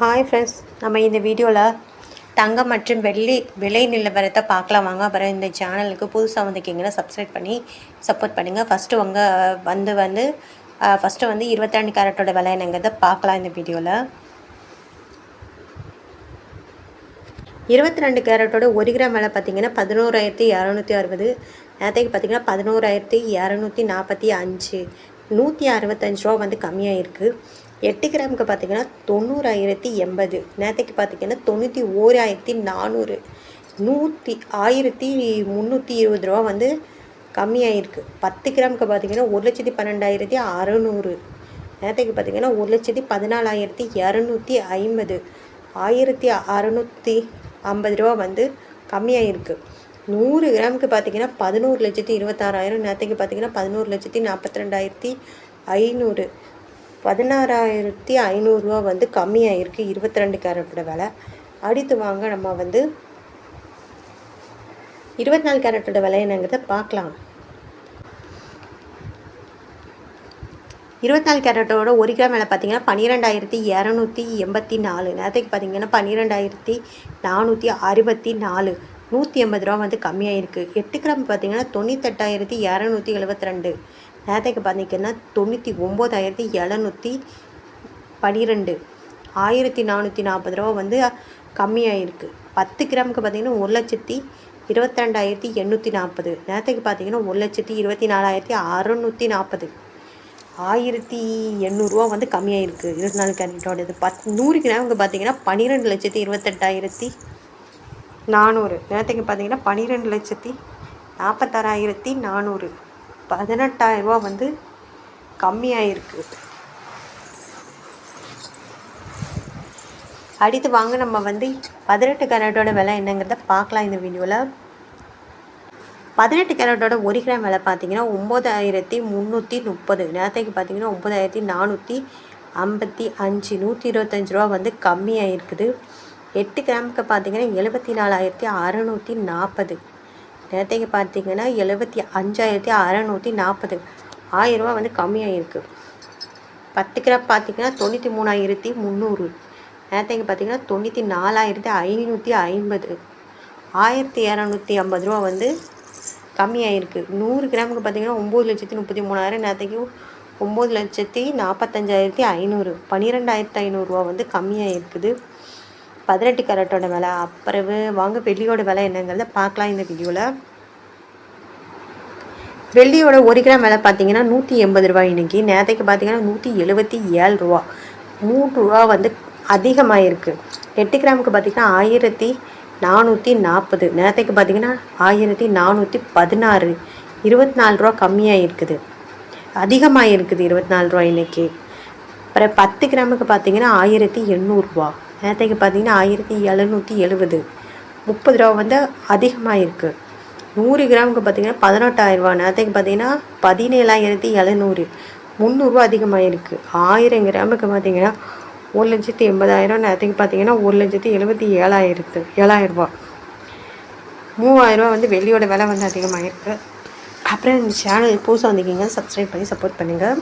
Hi friends நம்ம இந்த வீடியோவில் தங்கம் மற்றும் வெள்ளி விலை நிலவரத்தை பார்க்கலாம். வாங்க அப்புறம் இந்த சேனலுக்கு புதுசாக வந்துக்கிங்கன்னா சப்ஸ்கிரைப் பண்ணி சப்போர்ட் பண்ணுங்கள் ஃபஸ்ட்டு உங்க வந்து வந்து ஃபஸ்ட்டு வந்து இருபத்திரெண்டு கேரட்டோட விலை என்னங்கிறத பார்க்கலாம் இந்த வீடியோவில் இருபத்தி ரெண்டு கேரட்டோட ஒரு கிராம் விலை பார்த்தீங்கன்னா பதினோராயிரத்தி இரநூத்தி அறுபது. நேரத்துக்கு பார்த்தீங்கன்னா பதினோராயிரத்தி இரநூத்தி நாற்பத்தி அஞ்சு. நூற்றி அறுபத்தஞ்சு ரூபா வந்து கம்மியாக இருக்குது எட்டு கிராமுக்கு பார்த்தீங்கன்னா தொண்ணூறாயிரத்தி எண்பது. நேரத்துக்கு பார்த்தீங்கன்னா தொண்ணூற்றி ஓராயிரத்தி நானூறு. நூற்றி ஆயிரத்தி முந்நூற்றி இருபது ரூபா வந்து கம்மியாயிருக்கு. பத்து கிராமுக்கு பார்த்தீங்கன்னா ஒரு லட்சத்தி பன்னெண்டாயிரத்தி அறநூறு. நேரத்துக்கு பார்த்தீங்கன்னா ஒரு லட்சத்தி பதினாலாயிரத்தி இரநூத்தி ஐம்பது. ஆயிரத்தி அறநூற்றி ஐம்பது ரூபா வந்து கம்மியாயிருக்கு. நூறு கிராமுக்கு பார்த்தீங்கன்னா பதினோரு லட்சத்தி இருபத்தாறாயிரம். நேரத்துக்கு பார்த்தீங்கன்னா பதினோரு லட்சத்தி நாற்பத்தி ரெண்டாயிரத்தி ஐநூறு. பதினாறாயிரத்தி ஐநூறுரூவா வந்து கம்மியாயிருக்கு. இருபத்தி ரெண்டு கேரட்டோட விலை. அடுத்து வாங்க நம்ம வந்து இருபத்தி நாலு கேரட்டோட விலை என்னங்கிறத பார்க்கலாம். இருபத்தி நாலு கேரட்டோட ஒரு கிராம் விலை பார்த்தீங்கன்னா பன்னிரெண்டாயிரத்தி இரநூத்தி எண்பத்தி நாலு. நேரத்துக்கு பார்த்தீங்கன்னா பன்னிரெண்டாயிரத்தி நானூற்றி அறுபத்தி நாலு. நூற்றி எண்பது ரூபா வந்து கம்மியாயிருக்கு. எட்டு கிராம் பார்த்தீங்கன்னா தொண்ணூத்தெட்டாயிரத்தி இரநூத்தி எழுபத்தி ரெண்டு. நேரத்துக்கு பார்த்தீங்கன்னா தொண்ணூற்றி ஒம்போதாயிரத்தி எழுநூற்றி பன்னிரெண்டு ஆயிரத்தி நானூற்றி நாற்பது ரூபா வந்து கம்மியாயிருக்கு. பத்து கிராமுக்கு பார்த்தீங்கன்னா ஒரு லட்சத்தி இருபத்தி ரெண்டாயிரத்தி எண்ணூற்றி நாற்பது. நேரத்துக்கு பார்த்தீங்கன்னா ஒரு லட்சத்தி இருபத்தி நாலாயிரத்தி அறநூற்றி நாற்பது. ஆயிரத்தி எண்ணூறுரூவா வந்து கம்மியாயிருக்கு. இருபத்தி நாலு கேரட்டோடது பத் நூறு கிராமுக்கு பார்த்தீங்கன்னா பன்னிரெண்டு லட்சத்தி இருபத்தெட்டாயிரத்தி நானூறு. நேரத்துக்கு பார்த்தீங்கன்னா பன்னிரெண்டு லட்சத்தி நாற்பத்தாறாயிரத்தி நானூறு. பதினெட்டாயிரரூவா வந்து கம்மியாயிருக்கு. அடுத்து வாங்க நம்ம வந்து பதினெட்டு கேரட்டோட விலை என்னங்கிறத பார்க்கலாம் இந்த வீடியோவில் பதினெட்டு கேரட்டோட ஒரு கிராம் விலை பார்த்தீங்கன்னா ஒம்பதாயிரத்தி முந்நூற்றி முப்பது. நேரத்துக்கு பார்த்தீங்கன்னா ஒம்பதாயிரத்தி நானூற்றி ஐம்பத்தி அஞ்சு. நூற்றி இருபத்தஞ்சி ரூபா வந்து கம்மியாக இருக்குது எட்டு கிராமுக்கு பார்த்தீங்கன்னா எழுபத்தி நாலாயிரத்தி அறநூற்றி நாற்பது. நேரத்துக்கு பார்த்தீங்கன்னா எழுபத்தி அஞ்சாயிரத்தி அறநூற்றி நாற்பது ஆயிரரூபா வந்து கம்மியாக இருக்குது பத்து கிராம் பார்த்தீங்கன்னா தொண்ணூற்றி மூணாயிரத்தி முந்நூறு. நேரத்துக்கு பார்த்தீங்கன்னா தொண்ணூற்றி நாலாயிரத்தி ஐநூற்றி ஐம்பது. ஆயிரத்தி இரநூத்தி ஐம்பது ரூபா வந்து கம்மியாயிருக்கு. நூறு கிராமுக்கு பார்த்தீங்கன்னா ஒம்பது லட்சத்தி முப்பத்தி மூணாயிரம். நேரத்துக்கு ஒம்பது லட்சத்தி நாற்பத்தஞ்சாயிரத்தி ஐநூறு. பன்னிரெண்டாயிரத்தி ஐநூறுரூவா வந்து கம்மியாக இருக்குது பதினெட்டு கேரட்டோட விலை அப்புறவு வாங்க வெள்ளியோட விலை என்னங்கிறத பார்க்கலாம் இந்த வீடியோவில் வெள்ளியோட ஒரு கிராம் விலை பார்த்தீங்கன்னா நூற்றி எண்பது ரூபாய் இன்னைக்கு. நேரத்துக்கு பார்த்தீங்கன்னா நூற்றி எழுபத்தி ஏழு ரூபா. மூணு ரூபா வந்து அதிகமாகிருக்கு எட்டு கிராமுக்கு பார்த்தீங்கன்னா ஆயிரத்தி நானூற்றி நாற்பது. நேரத்துக்கு பார்த்தீங்கன்னா ஆயிரத்தி நானூற்றி பதினாறு. இருபத்தி நாலு ரூபா கம்மியாக இருக்குது அதிகமாக இருக்குது இருபத்தி நாலு ரூபா இன்றைக்கி அப்புறம் பத்து கிராமுக்கு பார்த்தீங்கன்னா ஆயிரத்தி எண்ணூறுரூவா நேரத்துக்கு பார்த்தீங்கன்னா ஆயிரத்தி எழுநூற்றி எழுபது. முப்பது ரூபா வந்து அதிகமாக இருக்குது நூறு கிராமுக்கு பார்த்தீங்கன்னா பதினெட்டாயிரரூபா நேரத்துக்கு பார்த்தீங்கன்னா பதினேழாயிரத்தி எழுநூறு. முந்நூறுரூவா அதிகமாக இருக்குது ஆயிரம் கிராமுக்கு பார்த்தீங்கன்னா ஒரு லட்சத்தி எண்பதாயிரம். நேரத்துக்கு பார்த்தீங்கன்னா ஒரு லட்சத்தி எழுபத்தி ஏழாயிரத்து ஏழாயிரரூபா மூவாயிரரூபா வந்து வெள்ளியோட விலை வந்து அதிகமாக இருக்குது அப்புறம் இந்த சேனல் புதுசாக வந்திருக்கீங்க சப்ஸ்கிரைப் பண்ணி சப்போர்ட் பண்ணுங்கள்